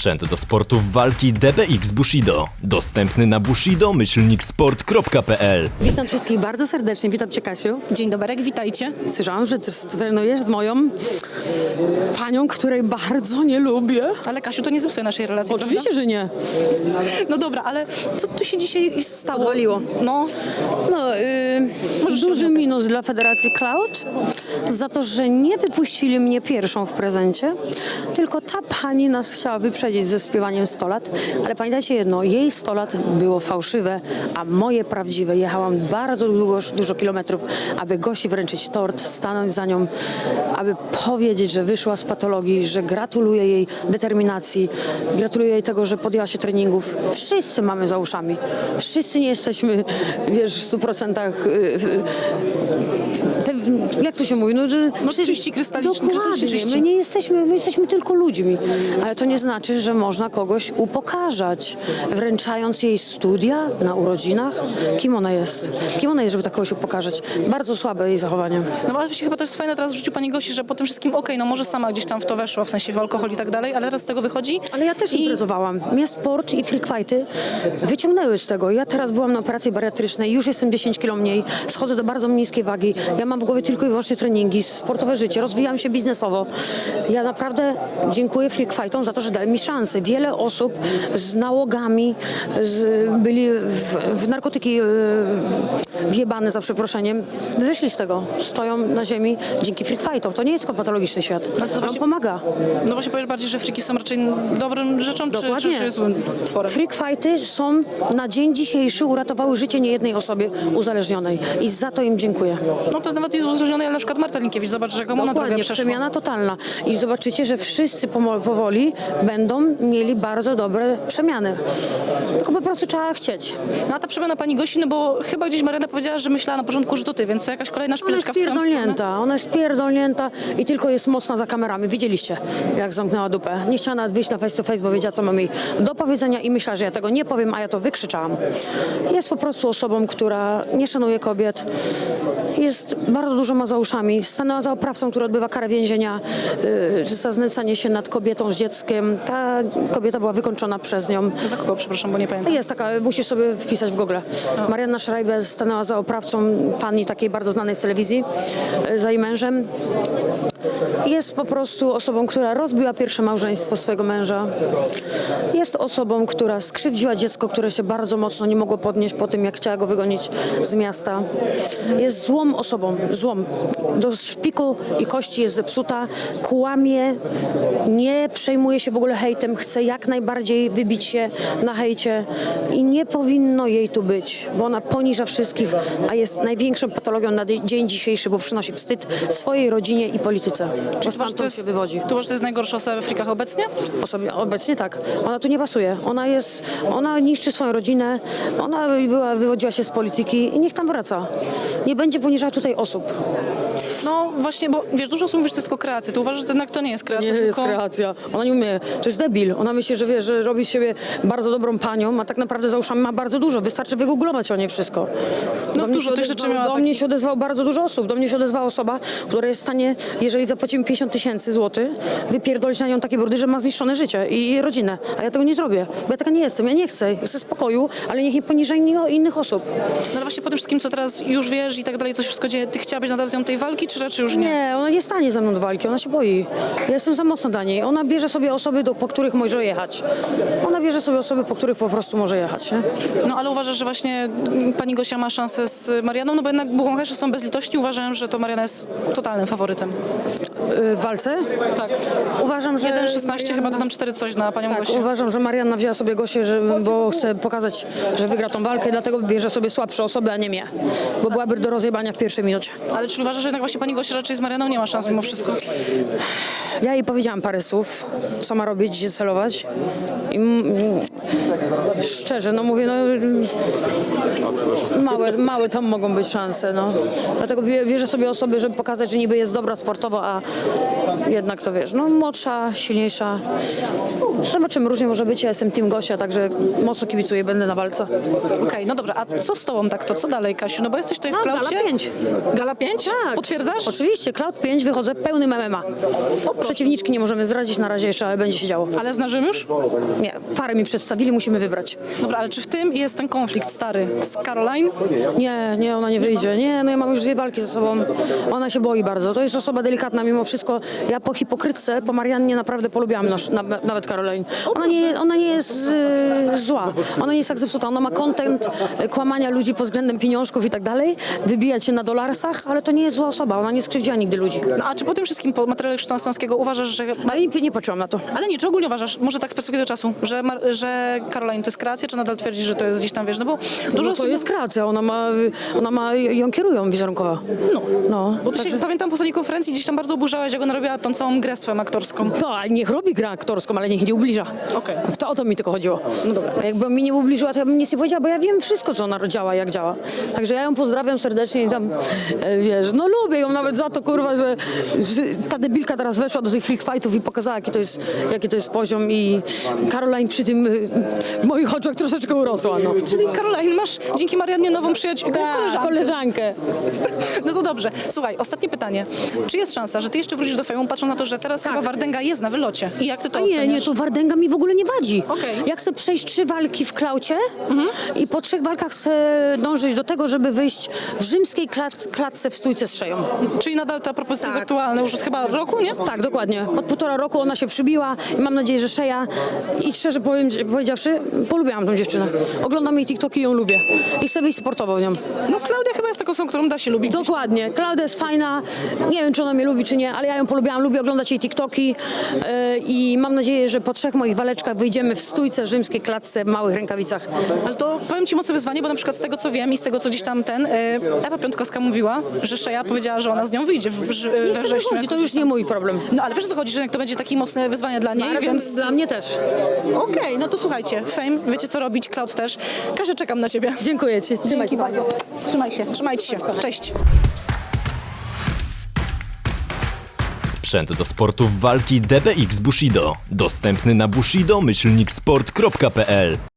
Sprzęt do sportów walki DBX Bushido. Dostępny na bushido-sport.pl Witam wszystkich bardzo serdecznie. Witam Cię, Kasiu. Dzień dobry, witajcie. Słyszałam, że też trenujesz z moją panią, której bardzo nie lubię. Ale Kasiu, to nie zepsuje naszej relacji, Oczywiście, że nie. No dobra, ale co tu się dzisiaj stało? Odwaliło. No, No, yy, duży minus dla Federacji Cloud za to, że nie wypuścili mnie pierwszą w prezencie, tylko ta pani nas chciała wyprzedzić ze śpiewaniem 100 lat, ale pamiętajcie jedno, jej 100 lat było fałszywe, a moje prawdziwe. Jechałam bardzo długo, dużo kilometrów, aby Gosi wręczyć tort, stanąć za nią, aby powiedzieć, że wyszła z patologii, że gratuluję jej determinacji, gratuluję jej tego, że podjęła się treningów. Wszyscy mamy za uszami. Wszyscy nie jesteśmy, wiesz, w 100% y, y, jak to się mówi? No, że No, czyści, Dokładnie. czyści. My nie jesteśmy, my jesteśmy tylko ludźmi. Ale to nie znaczy, że można kogoś upokarzać, wręczając jej studia na urodzinach. Kim ona jest? Kim ona jest, żeby tak kogoś upokarzać? Bardzo słabe jej zachowanie. no ale właśnie chyba to jest fajne teraz w życiu pani Gosi, że po tym wszystkim, okej, no może sama gdzieś tam w to weszła, w sensie w alkohol i tak dalej, ale teraz z tego wychodzi. Ale ja też I- imprezowałam. Mnie sport i fighty wyciągnęły z tego. Ja teraz byłam na operacji bariatrycznej, już jestem 10 kilo mniej, schodzę do bardzo niskiej wagi. Ja mam w głowie tylko i wyłącznie treningi, sportowe życie, rozwijam się biznesowo. Ja naprawdę dziękuję freak fightom za to, że dali mi szansę. Wiele osób z nałogami z, byli w, w narkotyki yy, wjebane, za przeproszeniem, wyszli z tego. Stoją na ziemi dzięki freak fightom. To nie jest tylko patologiczny świat. to Wam pomaga. No właśnie powiesz bardziej, że friki są raczej dobrym rzeczą, czy, Dokładnie. czy, czy złym tworem? Freak fighty są na dzień dzisiejszy uratowały życie niejednej osobie uzależnionej i za to im dziękuję. No to nawet jest uzależniony, ale na przykład Marta Linkiewicz, zobacz, że komu na drogę przeszła. przemiana totalna. I zobaczycie, że wszyscy powoli będą mieli bardzo dobre przemiany. Tylko po prostu trzeba chcieć. No a ta przemiana pani Gosi, no bo chyba gdzieś Mariana powiedziała, że myślała na początku, że to ty, więc to jakaś kolejna Ona jest szpileczka w twoją stronę. pierdolnięta, ona jest pierdolnięta i tylko jest mocna za kamerami. Widzieliście, jak zamknęła dupę. Nie chciała nawet wyjść na face to face, bo wiedziała, co mam jej do powiedzenia i myślała, że ja tego nie powiem, a ja to wykrzyczałam. Jest po prostu osobą, która nie szanuje kobiet. Jest bardzo dużo ma za uszami. Stanęła za oprawcą, który odbywa karę więzienia yy, za znęcanie się nad kobietą z dzieckiem. Ta kobieta była wykończona przez nią. Za kogo, przepraszam, bo nie pamiętam. Jest taka, musisz sobie wpisać w Google. Marianna Schreiber stanęła za oprawcą pani takiej bardzo znanej z telewizji, e, za jej mężem. Jest po prostu osobą, która rozbiła pierwsze małżeństwo swojego męża. Jest osobą, która skrzywdziła dziecko, które się bardzo mocno nie mogło podnieść po tym, jak chciała go wygonić z miasta. Jest złą osobą, złą. Do szpiku i kości jest zepsuta, kłamie, nie przejmuje się w ogóle hejtem, chce jak najbardziej wybić się na hejcie i nie powinno jej tu być, bo ona poniża wszystkich, a jest największą patologią na dzie- dzień dzisiejszy, bo przynosi wstyd swojej rodzinie i polityce. Bo Uważasz, to jest, się wywodzi. tu uważasz, to jest najgorsza osoba we frikach obecnie? Osobie, obecnie tak. Ona tu nie pasuje. Ona jest, ona niszczy swoją rodzinę, ona była, wywodziła się z polityki i niech tam wraca. Nie będzie poniżała tutaj osób. No właśnie, bo wiesz, dużo osób mówi, że to jest tylko kreacja. Ty uważasz, że to jednak to nie jest kreacja, Nie jest tylko... kreacja. Ona nie umie. To jest debil. Ona myśli, że wie, że robi z siebie bardzo dobrą panią, a tak naprawdę za uszami ma bardzo dużo. Wystarczy wygooglować o niej wszystko. No do mnie dużo się tych rzeczy miała Do mnie się odezwało bardzo dużo osób. Do mnie się odezwała osoba, która jest w stanie, jeżeli zapłacimy 50 tysięcy złotych, wypierdolić na nią takie brudy, że ma zniszczone życie i rodzinę. A ja tego nie zrobię, bo ja taka nie jestem. Ja nie chcę. Chcę spokoju, ale niech nie poniża inni- innych osób. No ale właśnie po tym wszystkim, co teraz już wiesz i tak dalej, co się wszystko dzieje, ty chciałabyś nadal z nią tej walki, czy raczej już nie? Nie, ona nie stanie ze mną do walki, ona się boi. Ja jestem za mocna dla niej. Ona bierze sobie osoby, do, po których może jechać. Ona bierze sobie osoby, po których po prostu może jechać. Nie? No ale uważasz, że właśnie pani Gosia ma szansę z Marianą, no bo jednak buchącherzy są bezlitośni, uważałem, że to Mariana jest totalnym faworytem. Y, W walce? Tak. Uważam, że... 1,16 chyba dodam 4 coś na panią Tak, Gosię. uważam, że Marianna wzięła sobie Gosię, że, bo chce pokazać, że wygra tą walkę, dlatego bierze sobie słabsze osoby, a nie mnie. Bo byłaby do rozjebania w pierwszej minucie. Ale czy uważasz, że jednak właśnie pani Gosia raczej z Marianą nie ma szans mimo wszystko? Ja jej powiedziałam parę słów, co ma robić, gdzie celować. I szczerze, no mówię, no małe, małe tam mogą być szanse, no. Dlatego bie- bierze sobie osoby, żeby pokazać, że niby jest dobra sportowo, a jednak to wiesz, no młodsza, silniejsza. Zobaczymy, różnie może być. Ja jestem Team Gosia, także mocno kibicuję, będę na walce. Okej, no dobrze, a co z tobą tak to? Co dalej, Kasiu? No bo jesteś tutaj w No, Gala klaucie. 5. Gala 5? Tak. Potwierdzasz? Oczywiście, Cloud 5 wychodzę pełnym MMA. Przeciwniczki nie możemy zdradzić na razie jeszcze, ale będzie się działo. Ale ją już? Nie, parę mi przedstawili, musimy wybrać. Dobra, ale czy w tym jest ten konflikt stary z Caroline? Nie, nie, ona nie wyjdzie. Nie, no ja mam już dwie walki ze sobą. Ona się boi bardzo. To jest osoba delikatna mimo wszystko. Ja po hipokrytce, po Mariannie naprawdę polubiłam nasz, na, nawet Ona nie, ona nie jest e, zła. Ona nie jest tak zepsuta. Ona ma content e, kłamania ludzi pod względem pieniążków i tak dalej. Wybijać się na dolarsach, ale to nie jest zła osoba. Ona nie skrzywdziła nigdy ludzi. No, a czy po tym wszystkim, po materiale Krzysztofa Sąskiego uważasz, że... Ale nie, nie patrzyłam na to. Ale nie, czy ogólnie uważasz, może tak z perspektywy czasu, że, Mar- że Caroline to jest kreacja, czy nadal twierdzisz, że to jest gdzieś tam, wiesz, no bo dużo No osób... to jest kreacja. Ona ma, ona ma, ją kierują wizerunkowo. No. No, Bo ty się, pamiętam po ostatniej konferencji gdzieś tam bardzo oburzałaś, jak ona robiła tą całą grę swoją aktorską. No, a niech robi grę aktorską, ale niech nie ubliża. Okej. To o to mi tylko chodziło. No dobra. Jakby mi nie ubliżyła, to ja bym nic nie powiedziała, bo ja wiem wszystko, co ona działa, jak działa. Także ja ją pozdrawiam serdecznie i tam, e, wiesz, no lubię ją nawet za to, kurwa, że, że ta debilka teraz weszła do tych freak fightów i pokazała, jaki to jest, jaki to jest poziom i Caroline przy tym e, w moich oczach troszeczkę urosła, no. Czyli Caroline, masz dzięki Mariannie nową przyjaciółkę, Tak, koleżankę. koleżankę. No to dobrze. Słuchaj, ostatnie pytanie. Czy jest szansa, że ty jeszcze wrócisz do fejmu, patrząc na to, że teraz chyba Wardęga jest na wylocie? I jak ty to Tak. A nie, nie, oceniasz? to Wardęga mi w ogóle nie wadzi. Okej. Ja chcę przejść trzy walki w klaucie i po trzech walkach chcę dążyć do tego, żeby wyjść w rzymskiej klac, klatce w stójce z szeją. Czyli nadal ta propozycja jest Tak. aktualna już od chyba roku, nie? Tak, dokładnie. Od półtora roku ona się przybiła i mam nadzieję, że szeja. I szczerze powiem, powiedziawszy, polubiłam tą dziewczynę. Oglądam jej TikToki i ją lubię. I chcę wyjść sportowo w nią. No Klaudia jest osobą, którą da się lubić. Dokładnie. Klaudia jest fajna. Nie wiem, czy ona mnie lubi, czy nie, ale ja ją polubiłam. Lubię oglądać jej TikToki yy, i mam nadzieję, że po trzech moich waleczkach wyjdziemy w stójce rzymskiej klatce w małych rękawicach. Ale to powiem ci mocne wyzwanie, bo na przykład z tego co wiem i z tego co gdzieś tam ten, e, Ewa Piątkowska mówiła, że Szeja powiedziała, że ona z nią wyjdzie w, w, w, we wrześniu. to już nie mój problem. No ale wiesz o co chodzi, że jak to będzie takie mocne wyzwanie dla niej, Ale więc... dla mnie też. Okej, no to słuchajcie, Fame, wiecie co robić, Cloud też. Kasia, czekam na ciebie. Dziękuję ci. Trzymaj Dzięki bardzo. Trzymaj się, trzymajcie się. Cześć. Sprzęt do sportów walki DBX Bushido. Dostępny na bushido-sport.pl